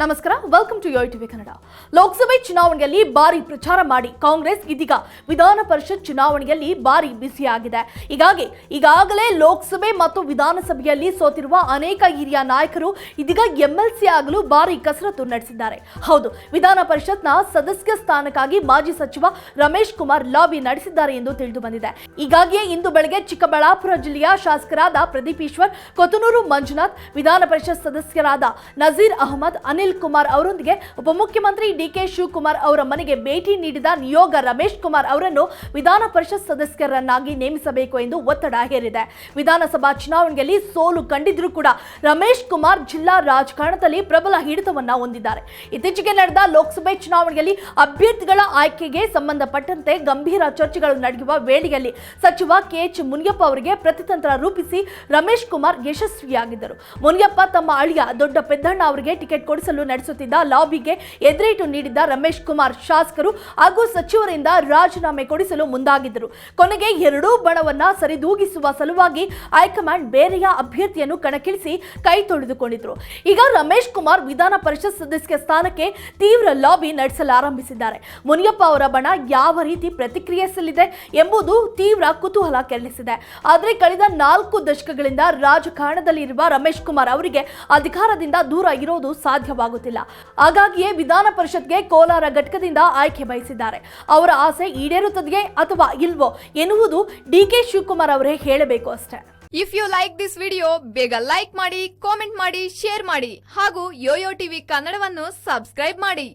ನಮಸ್ಕಾರ welcome to yo TV TV Kannada ಲೋಕಸಭೆ ಚುನಾವಣೆಯಲ್ಲಿ ಭಾರಿ ಪ್ರಚಾರ ಮಾಡಿ ಕಾಂಗ್ರೆಸ್ ಇದೀಗ ವಿಧಾನ ಪರಿಷತ್ ಚುನಾವಣೆಯಲ್ಲಿ ಭಾರಿ ಬಿಸಿಯಾಗಿದೆ ಹೀಗಾಗಿ ಈಗಾಗಲೇ ಲೋಕಸಭೆ ಮತ್ತು ವಿಧಾನಸಭೆಯಲ್ಲಿ ಸೋತಿರುವ ಅನೇಕ ಹಿರಿಯ ನಾಯಕರು ಇದೀಗ ಎಂಎಲ್ಸಿ ಆಗಲು ಭಾರಿ ಕಸರತ್ತು ನಡೆಸಿದ್ದಾರೆ. ಹೌದು, ವಿಧಾನ ಪರಿಷತ್ನ ಸದಸ್ಯ ಸ್ಥಾನಕ್ಕಾಗಿ ಮಾಜಿ ಸಚಿವ ರಮೇಶ್ ಕುಮಾರ್ ಲಾಬಿ ನಡೆಸಿದ್ದಾರೆ ಎಂದು ತಿಳಿದು ಬಂದಿದೆ. ಹೀಗಾಗಿಯೇ ಇಂದು ಬೆಳಗ್ಗೆ ಚಿಕ್ಕಬಳ್ಳಾಪುರ ಜಿಲ್ಲೆಯ ಶಾಸಕರಾದ ಪ್ರದೀಪ್ ಈಶ್ವರ್, ಕೊತನೂರು ಮಂಜುನಾಥ್, ವಿಧಾನ ಪರಿಷತ್ ಸದಸ್ಯರಾದ ನಜೀರ್ ಅಹಮದ್, ಅನಿಲ್ ಕುಮಾರ್ ಅವರೊಂದಿಗೆ ಉಪಮುಖ್ಯಮಂತ್ರಿ ಡಿಕೆ ಶಿವಕುಮಾರ್ ಅವರ ಮನೆಗೆ ಭೇಟಿ ನೀಡಿದ ನಿಯೋಗ ರಮೇಶ್ ಕುಮಾರ್ ಅವರನ್ನು ವಿಧಾನ ಪರಿಷತ್ ಸದಸ್ಯರನ್ನಾಗಿ ನೇಮಿಸಬೇಕು ಎಂದು ಒತ್ತಡ ಹೇರಿದೆ. ವಿಧಾನಸಭಾ ಚುನಾವಣೆಯಲ್ಲಿ ಸೋಲು ಕಂಡಿದ್ರೂ ಕೂಡ ರಮೇಶ್ ಕುಮಾರ್ ಜಿಲ್ಲಾ ರಾಜಕಾರಣದಲ್ಲಿ ಪ್ರಬಲ ಹಿಡಿತವನ್ನ ಹೊಂದಿದ್ದಾರೆ. ಇತ್ತೀಚೆಗೆ ನಡೆದ ಲೋಕಸಭೆ ಚುನಾವಣೆಯಲ್ಲಿ ಅಭ್ಯರ್ಥಿಗಳ ಆಯ್ಕೆಗೆ ಸಂಬಂಧಪಟ್ಟಂತೆ ಗಂಭೀರ ಚರ್ಚೆಗಳು ನಡೆಯುವ ವೇಳೆಯಲ್ಲಿ ಸಚಿವ ಕೆಎಚ್ ಮುನಿಯಪ್ಪ ಅವರಿಗೆ ಪ್ರತಿತಂತ್ರ ರೂಪಿಸಿ ರಮೇಶ್ ಕುಮಾರ್ ಯಶಸ್ವಿಯಾಗಿದ್ದರು. ಮುನಿಯಪ್ಪ ತಮ್ಮ ಅಳಿಯ ದೊಡ್ಡ ಪೆದ್ದಣ್ಣ ಅವರಿಗೆ ಟಿಕೆಟ್ ಕೊಡಿಸಲು ನಡೆಸುತ್ತಿದ್ದ ಲಾಬಿಗೆ ಎದುರೇಟು ನೀಡಿದ್ದ ರಮೇಶ್ ಕುಮಾರ್ ಶಾಸಕರು ಹಾಗೂ ಸಚಿವರಿಂದ ರಾಜೀನಾಮೆ ಕೊಡಿಸಲು ಮುಂದಾಗಿದ್ದರು. ಕೊನೆಗೆ ಎರಡೂ ಬಣವನ್ನ ಸರಿದೂಗಿಸುವ ಸಲುವಾಗಿ ಹೈಕಮಾಂಡ್ ಬೇರೆಯ ಅಭ್ಯರ್ಥಿಯನ್ನು ಕಣಕ್ಕಿಳಿಸಿ ಕೈ ತೊಳೆದುಕೊಂಡಿದ್ರು. ಈಗ ರಮೇಶ್ ಕುಮಾರ್ ವಿಧಾನ ಪರಿಷತ್ ಸದಸ್ಯ ಸ್ಥಾನಕ್ಕೆ ತೀವ್ರ ಲಾಬಿ ನಡೆಸಲಾರಂಭಿಸಿದ್ದಾರೆ. ಮುನಿಯಪ್ಪ ಅವರ ಬಣ ಯಾವ ರೀತಿ ಪ್ರತಿಕ್ರಿಯಿಸಲಿದೆ ಎಂಬುದು ತೀವ್ರ ಕುತೂಹಲ ಕೆರಳಿಸಿದೆ. ಆದರೆ ಕಳೆದ ನಾಲ್ಕು ದಶಕಗಳಿಂದ ರಾಜಕಾರಣದಲ್ಲಿರುವ ರಮೇಶ್ ಕುಮಾರ್ ಅವರಿಗೆ ಅಧಿಕಾರದಿಂದ ದೂರ ಇರೋದು ಸಾಧ್ಯವಾಗುತ್ತಿಲ್ಲ ಹಾಗಾಗಿಯೇ ವಿಧಾನ ಪರಿಷತ್ಗೆ ಕೋಲಾರ ಘಟಕದಿಂದ ಆಯ್ಕೆ ಬಯಸಿದ್ದಾರೆ. ಅವರ ಆಸೆ ಈಡೇರುತ್ತದೆಯೇ ಅಥವಾ ಇಲ್ವೋ ಎನ್ನುವುದು ಡಿ ಕೆ ಶಿವಕುಮಾರ್ ಅವರೇ ಹೇಳಬೇಕು ಅಷ್ಟೇ. If you like this video ಬೇಗ ಲೈಕ್ ಮಾಡಿ ಕಾಮೆಂಟ್ ಮಾಡಿ ಶೇರ್ ಮಾಡಿ ಹಾಗೂ ಯೋಯೋ ಟಿವಿ ಕನ್ನಡವನ್ನು ಸಬ್ಸ್ಕ್ರೈಬ್ ಮಾಡಿ.